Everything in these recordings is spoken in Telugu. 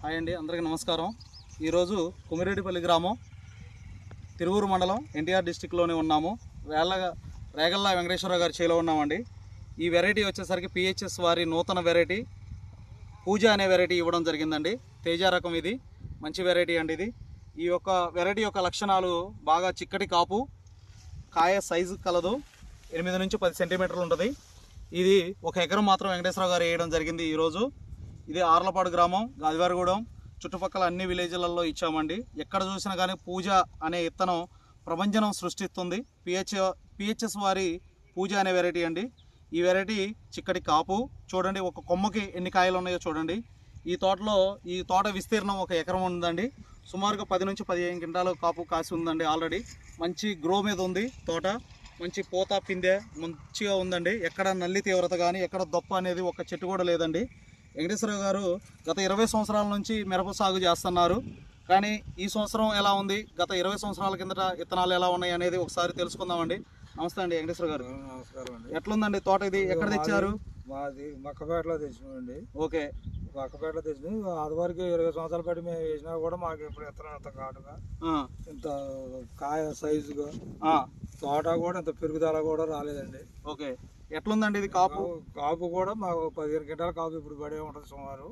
హాయ్ అండి అందరికీ నమస్కారం. ఈరోజు కుమిరెడ్డిపల్లి గ్రామం తిరువూరు మండలం ఎన్టీఆర్ డిస్టిక్లోనే ఉన్నాము. వేళ్ళ రేగల్లా వెంకటేశ్వరరావు గారి చేలో ఉన్నామండి. ఈ వెరైటీ వచ్చేసరికి పిహెచ్ఎస్ వారి నూతన వెరైటీ పూజ అనే వెరైటీ ఇవ్వడం జరిగిందండి. తేజ రకం ఇది మంచి వెరైటీ అండి ఇది. ఈ యొక్క వెరైటీ యొక్క లక్షణాలు బాగా చిక్కటి కాపు కాయ సైజు కలదు ఎనిమిది నుంచి పది సెంటీమీటర్లు ఉంటుంది. ఇది ఒక ఎకరం మాత్రం వెంకటేశ్వరరావు గారు వేయడం జరిగింది ఈరోజు. ఇది ఆర్లపాడు గ్రామం గాదివారిగూడెం. చుట్టుపక్కల అన్ని విలేజ్లలో ఇచ్చామండి. ఎక్కడ చూసినా కానీ పూజ అనే ఇత్తనం ప్రపంచనం సృష్టిస్తుంది. పిహెచ్ పిహెచ్ఎస్ వారి పూజ అనే వెరైటీ అండి. ఈ వెరైటీ చిక్కటి కాపు. చూడండి ఒక కొమ్మకి ఎన్ని కాయలు ఉన్నాయో చూడండి. ఈ తోటలో ఈ తోట విస్తీర్ణం ఒక ఎకరం ఉందండి. సుమారుగా పది నుంచి పదిహేను గింటాలు కాపు కాసి ఉందండి ఆల్రెడీ. మంచి గ్రో మీద ఉంది తోట. మంచి పూత పిందె మంచిగా ఉందండి. ఎక్కడ నల్లి తీవ్రత కానీ ఎక్కడ దొప్ప అనేది ఒక చెట్టు కూడా లేదండి. వెంకటేశ్వరరావు గారు గత ఇరవై సంవత్సరాల నుంచి మిరప సాగు చేస్తున్నారు. కానీ ఈ సంవత్సరం ఎలా ఉంది? గత ఇరవై సంవత్సరాల కిందట విత్తనాలు ఎలా ఉన్నాయి అనేది ఒకసారి తెలుసుకుందామండి. నమస్తే అండి వెంకటేశ్వర గారు. నమస్కారం అండి. ఎట్లుందండి తోట ఇది? ఎక్కడ తెచ్చారు? మాది మక్కపేటలో తెచ్చినామండి ఓకే. మక్కపేటలో తెచ్చిన ఆదివారికి ఇరవై సంవత్సరాల పాటు మేము వేసినా కూడా మాకు ఎప్పుడు ఎత్తనం ఇంత కాటుగా. ఇంత కాయ సైజుగా. తోట కూడా ఇంత పెరుగుదల కూడా రాలేదండి. ఓకే. ఎట్లుందండి ఇది కాపు? కాపు- కూడా మాకు పదిహేను క్వింటాల కాపు ఇప్పుడు పడే ఉంటుంది సుమారు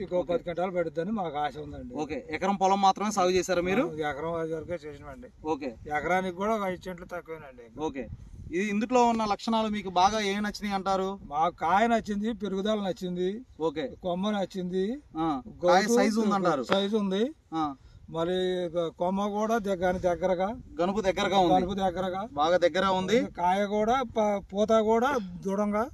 ఇంకో పది క్వింటాలు పడుద్దని మాకు ఆశ ఉందండి. ఓకే. ఎకరం పొలం మాత్రమే సాగు చేశారా మీరు? ఎకరం వరకే చేసినామండి. ఓకే. ఎకరానికి కూడా ఒక ఐదు చెంట్లు తక్కువేనండి ఓకే. ఇది ఇందులో ఉన్న లక్షణాలు మీకు బాగా ఏమి నచ్చినాయి అంటారు? మాకు కాయ నచ్చింది పెరుగుదల నచ్చింది ఓకే. కొమ్మ నచ్చింది సైజు ఉందంటారు. సైజు ఉంది. మరి కొమ్మ కూడా దగ్గర దగ్గరగా. గనుపు దగ్గరగా ఉంది. కలుపు దగ్గరగా. బాగా దగ్గర ఉంది. కాయ కూడా పూత కూడా దృఢంగా.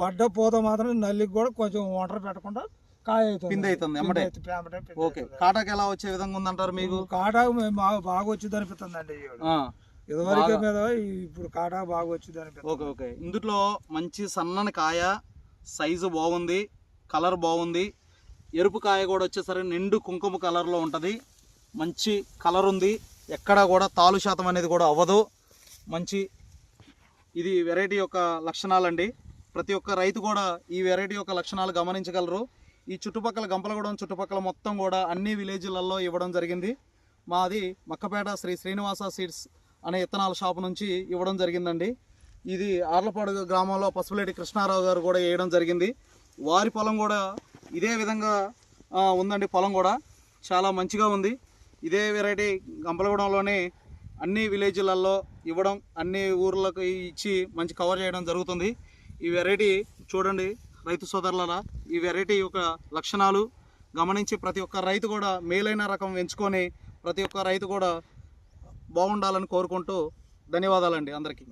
పడ్డ పూత మాత్రం నల్లికి కూడా కొంచెం వాటర్ పెట్టకుండా కాయ పిందె అవుతుంది ఎమ్మటే. ఓకే. కాటాకి ఎలా వచ్చే విధంగా ఉందంటారు మీకు? కాటా బాగా వచ్చింది అనిపిస్తుంది అండి ఇదివరకే. మీద ఇప్పుడు కాటా బాగా వచ్చింది అనిపిస్తుంది ఓకే ఓకే. ఇందులో మంచి సన్నని కాయ సైజు బాగుంది కలర్ బాగుంది. ఎరుపు కాయ కూడా వచ్చేసరికి నిండు కుంకుమ కలర్లో ఉంటుంది. మంచి కలర్ ఉంది. ఎక్కడా కూడా తాలు శాతం అనేది కూడా అవ్వదు. మంచి ఇది వెరైటీ యొక్క లక్షణాలండి. ప్రతి ఒక్క రైతు కూడా ఈ వెరైటీ యొక్క లక్షణాలు గమనించగలరు. ఈ చుట్టుపక్కల గంపలగూడెం చుట్టుపక్కల మొత్తం కూడా అన్ని విలేజ్లలో ఇవ్వడం జరిగింది. మాది మక్కపేట శ్రీ శ్రీనివాస సీడ్స్ అనే ఇత్తనాల షాప్ నుంచి ఇవ్వడం జరిగిందండి. ఇది ఆర్లపాడు గ్రామంలో పసుపులేటి కృష్ణారావు గారు కూడా వేయడం జరిగింది. వారి పొలం కూడా ఇదే విధంగా ఉందండి పొలం కూడా. చాలా మంచిగా ఉంది. ఇదే వెరైటీ గంపలగూడెంలోనే అన్ని విలేజ్లలో ఇవ్వడం అన్ని ఊర్లకు ఇచ్చి మంచి కవర్ చేయడం జరుగుతుంది. ఈ వెరైటీ చూడండి రైతు సోదరులరా ఈ వెరైటీ యొక్క లక్షణాలు గమనించి ప్రతి ఒక్క రైతు కూడా మేలైన రకం ఎంచుకొని ప్రతి ఒక్క రైతు కూడా బాగుండాలని కోరుకుంటూ ధన్యవాదాలండి అందరికీ.